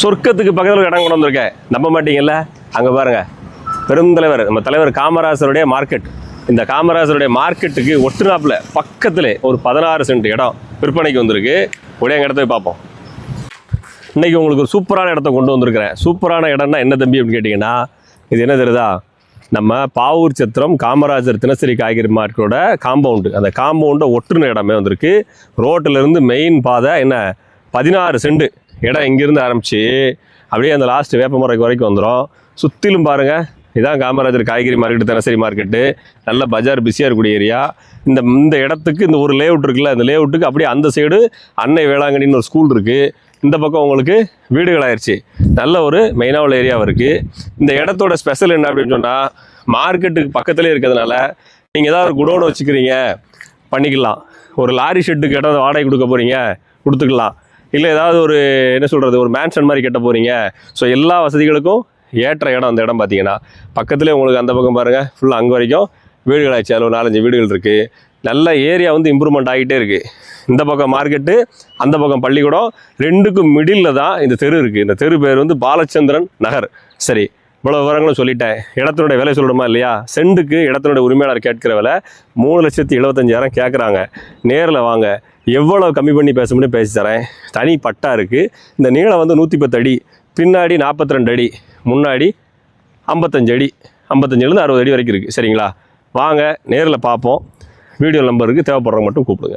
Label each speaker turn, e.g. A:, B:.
A: சொர்க்கத்துக்கு பக்கத்தில் இடம் கொண்டு வந்திருக்கேன். நம்ப மாட்டீங்கல்ல? அங்கே பாருங்க. பெருந்தலைவர் நம்ம தலைவர் காமராசருடைய மார்க்கெட். இந்த காமராசருடைய மார்க்கெட்டுக்கு ஒட்டுநாப்பில் பக்கத்தில் ஒரு பதினாறு சென்ட் இடம் விற்பனைக்கு வந்திருக்கு. ஒரே எங்கள் இடத்த போய் பார்ப்போம். இன்னைக்கு உங்களுக்கு ஒரு சூப்பரான இடத்த கொண்டு வந்திருக்கிறேன். சூப்பரான இடம்னா என்ன தம்பி அப்படின்னு கேட்டிங்கன்னா இது என்ன தெரியுதா? நம்ம பாவூர் சத்திரம் காமராஜர் தினசரி காய்கறி மார்க்கெட்டோட காம்பவுண்டு அந்த காம்பவுண்டை ஒட்டுன இடமே வந்திருக்கு. ரோட்டில் இருந்து மெயின் பாதை என்ன? பதினாறு செண்டு இடம் இங்கேருந்து ஆரம்பித்து அப்படியே அந்த லாஸ்ட் வேப்பமரம் வரைக்கும் வந்துடும் சுற்றிலும் பாருங்கள் இதான் காமராஜர் காய்கறி மார்க்கெட்டு தினசரி மார்க்கெட்டு நல்ல பஜார் பிஸியாக இருக்கக்கூடிய ஏரியா இந்த இந்த இடத்துக்கு இந்த ஒரு லேஅவுட் இருக்குல்ல இந்த லேஅவுட்டுக்கு அப்படியே அந்த சைடு அன்னை வேளாங்கண்ணின்னு ஒரு ஸ்கூல் இருக்குது இந்த பக்கம் உங்களுக்கு வீடுகள் ஆயிடுச்சு நல்ல ஒரு மெயினாக உள்ள ஏரியாவும் இருக்குது இந்த இடத்தோட ஸ்பெஷல் என்ன அப்படின்னு சொன்னால் மார்க்கெட்டுக்கு பக்கத்துலேயே இருக்கிறதுனால நீங்கள் ஏதாவது ஒரு குடோனை வச்சுக்கிறீங்க பண்ணிக்கலாம். ஒரு லாரி ஷெட்டுக்கு இடம் வாடகை கொடுக்க போகிறீங்க கொடுத்துக்கலாம். இல்லை ஏதாவது ஒரு என்ன சொல்கிறது ஒரு மேன்ஷன் மாதிரி கட்ட போகிறீங்க ஸோ எல்லா வசதிகளுக்கும் ஏற்ற இடம் அந்த இடம் பார்த்தீங்கன்னா பக்கத்துலேயே உங்களுக்கு அந்த பக்கம் பாருங்கள் ஃபுல்லாக அங்கே வரைக்கும் வீடுகள் ஆயிடுச்சு அதில் ஒரு நாலஞ்சு வீடுகள் இருக்குது நல்ல ஏரியா வந்து இம்ப்ரூவ்மெண்ட் ஆகிட்டே இருக்குது இந்த பக்கம் மார்க்கெட்டு அந்த பக்கம் பள்ளிக்கூடம் ரெண்டுக்கும் மிடில் தான் இந்த தெரு இருக்குது இந்த தெரு பேர் வந்து பாலச்சந்திரன் நகர். சரி இவ்வளோ விவரங்களும் சொல்லிட்டேன். இடத்தினுடைய விலை சொல்லணுமா இல்லையா? செண்டுக்கு இடத்தினுடைய உரிமையாளர் கேட்கிற விலை மூணு லட்சத்தி எழுபத்தஞ்சாயிரம் கேட்குறாங்க நேரில் வாங்க. எவ்வளோ கம்மி பண்ணி பேச முடியும் பேசி தரேன். தனி பட்டா இருக்குது இந்த நீளம் வந்து நூற்றி பத்து அடி. பின்னாடி நாற்பத்தி ரெண்டு அடி. முன்னாடி ஐம்பத்தஞ்சு அடி. ஐம்பத்தஞ்சுலேருந்து அறுபது அடி வரைக்கும் இருக்குது சரிங்களா? வாங்க நேரில் பார்ப்போம். வீடியோ நம்பருக்கு தேவைப்படுறவங்க மட்டும் கூப்பிடுங்க.